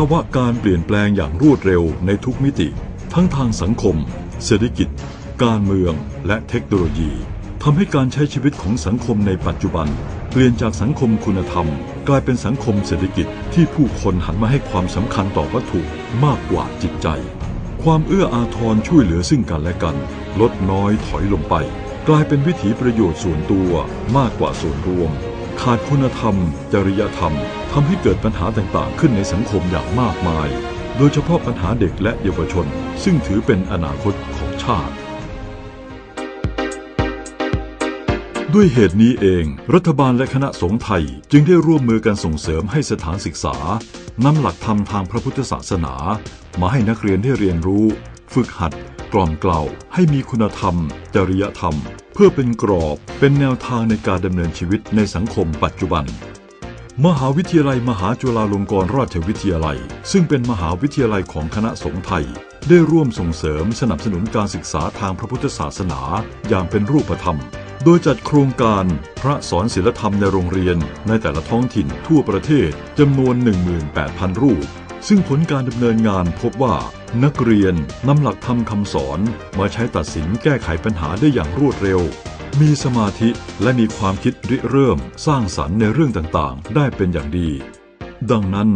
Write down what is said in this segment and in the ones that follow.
ภาวะการเปลี่ยนแปลงอย่างรวดเร็วในทุกมิติ ทั้งทางสังคม เศรษฐกิจ การเมือง และเทคโนโลยีทำให้การใช้ชีวิตของสังคมในปัจจุบัน เปลี่ยนจากสังคมคุณธรรม กลายเป็นสังคมเศรษฐกิจที่ผู้คนหันมาให้ความสำคัญต่อวัตถุมากกว่าจิตใจ ความเอื้ออาทรช่วยเหลือซึ่งกันและกัน ลดน้อยถอยลงไป กลายเป็นวิถีประโยชน์ส่วนตัวมากกว่าส่วนรวม ขาดคุณธรรม จริยธรรม ทำให้เกิดปัญหาต่างๆ ขึ้นในสังคมอย่างมากมาย โดยเฉพาะปัญหาเด็กและเยาวชน ซึ่งถือเป็นอนาคตของชาติ ด้วยเหตุนี้เอง รัฐบาลและคณะสงฆ์ไทย จึงได้ร่วมมือกันส่งเสริมให้สถานศึกษานำหลักธรรมทางพระพุทธศาสนา มาให้นักเรียนได้เรียนรู้ ฝึกหัด กล่อมเกลาให้มีคุณธรรม จริยธรรม เพื่อเป็นกรอบเป็นแนวทางในการดำเนินชีวิตในสังคมปัจจุบัน มหาวิทยาลัยมหาจุฬาลงกรณราชวิทยาลัย ซึ่งเป็นมหาวิทยาลัยของคณะสงฆ์ไทย ได้ร่วมส่งเสริมสนับสนุนการศึกษาทางพระพุทธศาสนาอย่างเป็นรูปธรรม โดยจัดโครงการพระสอนศิลธรรมในโรงเรียนในแต่ละท้องถิ่นทั่วประเทศจำนวน 18,000 รูป ซึ่งผลการดำเนินงานพบว่า นักเรียนนำหลักธรรมคำสอนมาใช้ตัดสินแก้ไขปัญหาได้อย่างรวดเร็ว มีสมาธิและมีความคิดริเริ่มสร้างสรรค์ในเรื่องต่างๆ ได้เป็นอย่างดี ดังนั้น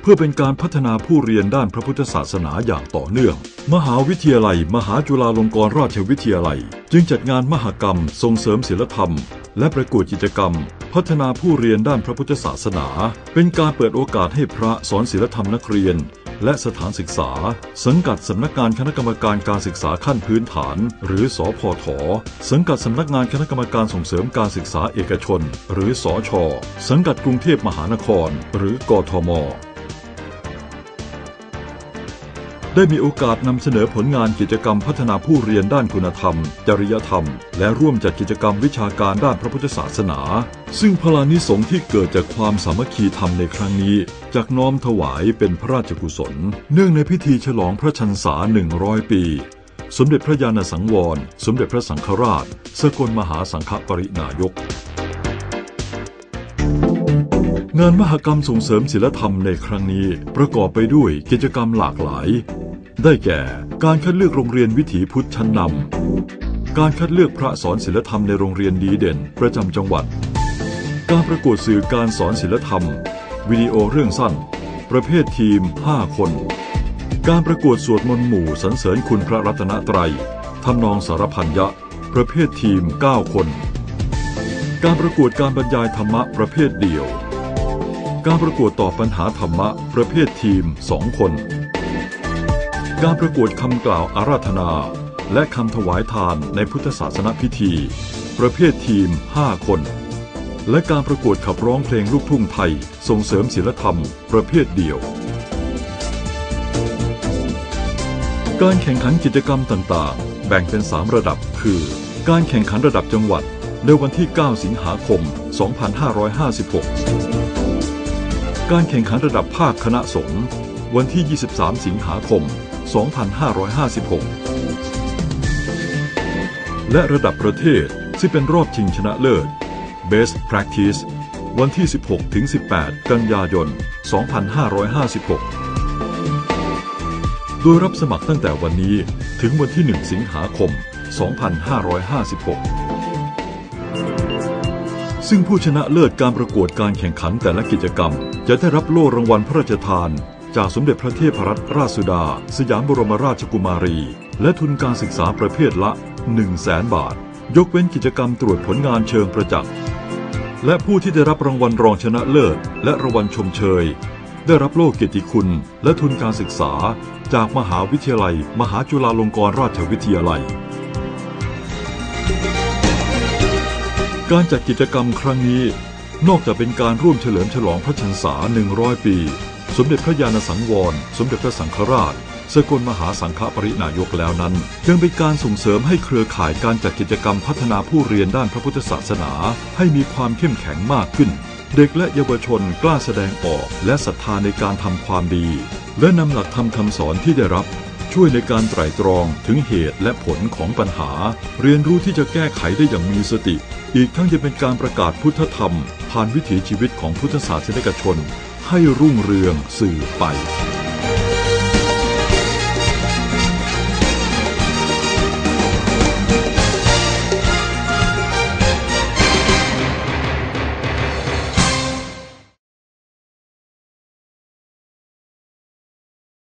เพื่อเป็นการพัฒนาผู้เรียนด้านพระพุทธศาสนาอย่างต่อเนื่อง มหาวิทยาลัย มหาจุฬาลงกรณราชวิทยาลัย จึงจัดงานมหกรรม ส่งเสริมศิลธรรม และประกวดกิจกรรม พัฒนาผู้เรียนด้านพระพุทธศาสนา เป็นการเปิดโอกาสให้พระสอนศิลธรรมนักเรียน และสถานศึกษา สังกัดสำนักงานคณะกรรมการการศึกษาขั้นพื้นฐาน หรือสอพทสังกัดสำนักงานคณะกรรมการส่งเสริมการศึกษาเอกชน หรือสอชสังกัดกรุงเทพมหานคร หรือกทม ได้มีโอกาสนำเสนอผลงานกิจกรรมพัฒนาผู้เรียนด้านคุณธรรม จริยธรรม และร่วมจัดกิจกรรมวิชาการด้านพระพุทธศาสนา ซึ่งพลานิสงส์ที่เกิดจากความสามัคคีธรรมในครั้งนี้จากน้อมถวายเป็นพระราชกุศล เนื่องในพิธีฉลองพระชันษา 100 ปี สมเด็จพระญาณสังวร สมเด็จพระสังฆราช สกลมหาสังฆปรินายกงานมหกรรมส่งเสริมศิลธรรมในครั้งนี้ประกอบไปด้วยกิจกรรมหลากหลาย ได้แก่การคัดเลือกโรงเรียนวิถีพุทธชั้นนำ การคัดเลือกพระสอนศิลธรรมในโรงเรียนดีเด่นประจำจังหวัด การประกวดสื่อการสอนศิลธรรม วิดีโอเรื่องสั้น ประเภททีม 5 คน การประกวดสวดมนต์หมู่สรรเสริญคุณพระรัตนตรัยทำนองสารพันยะ ประเภททีม 9 คน การประกวดการบรรยายธรรมะประเภทเดี่ยว การประกวดตอบปัญหาธรรมะประเภททีม 2 คน การประกวดคำกล่าวอาราธนา และคำถวายทานในพุทธศาสนพิธี ประเภททีม 5 คน และการประกวดขับร้องเพลงลูกทุ่งไทย ส่งเสริมศิลธรรม ประเภทเดียว การแข่งขันกิจกรรมต่างๆ แบ่งเป็น 3 ระดับ คือ การแข่งขันระดับจังหวัดในวันที่ 9 สิงหาคม 2556 การแข่งขันระดับภาคคณะสงฆ์วันที่ 23 สิงหาคม 2556 2,556 และระดับประเทศซึ่เป็นรอบชิงชนะเลิศ Best Practice วันที่ 16-18 กันยายน 2556 โดยรับสมัครตั้งแต่วันนี้ถึงวันที่ 1 สิงหาคม 2556 ซึ่งผู้ชนะเลิศการประกวดการแข่งขันแต่ละกิจกรรม จะได้รับโล่รางวัลพระราชทาน จากสมเด็จพระเทพรัตนราชสุดา สยามบรมราชกุมารี และทุนการศึกษาประเภทละ 1 0 0 0 0แสนบาท ยกเว้นกิจกรรมตรวจผลงานเชิงประจักษ์ และผู้ที่ได้รับรางวัลรองชนะเลิศ และรางวัลชมเชย ได้รับโล่เกียรติคุณ และทุนการศึกษา จากมหาวิทยาลัย มหาจุฬาลงกรณราชวิทยาลัย การจัดกิจกรรมครั้งนี้นอกจากเป็นการร่วมเฉลิมฉลองพระชนษา 100 ปี สมเด็จพระญาณสังวร สมเด็จพระสังฆราช สกลมหาสังฆปรินายกแล้วนั้น ยังเป็นการส่งเสริมให้เครือข่ายการจัดกิจกรรมพัฒนาผู้เรียนด้านพระพุทธศาสนา ให้มีความเข้มแข็งมากขึ้น เด็กและเยาวชนกล้าแสดงออกและศรัทธาในการทำความดี และนำหลักธรรมคำสอนที่ได้รับ ช่วยในการไตร่ตรองถึงเหตุและผลของปัญหา เรียนรู้ที่จะแก้ไขได้อย่างมีสติ อีกทั้งยังเป็นการประกาศพุทธธรรม ผ่านวิถีชีวิตของพุทธศาสนิกชน ให้รุ่งเรืองสื่อไป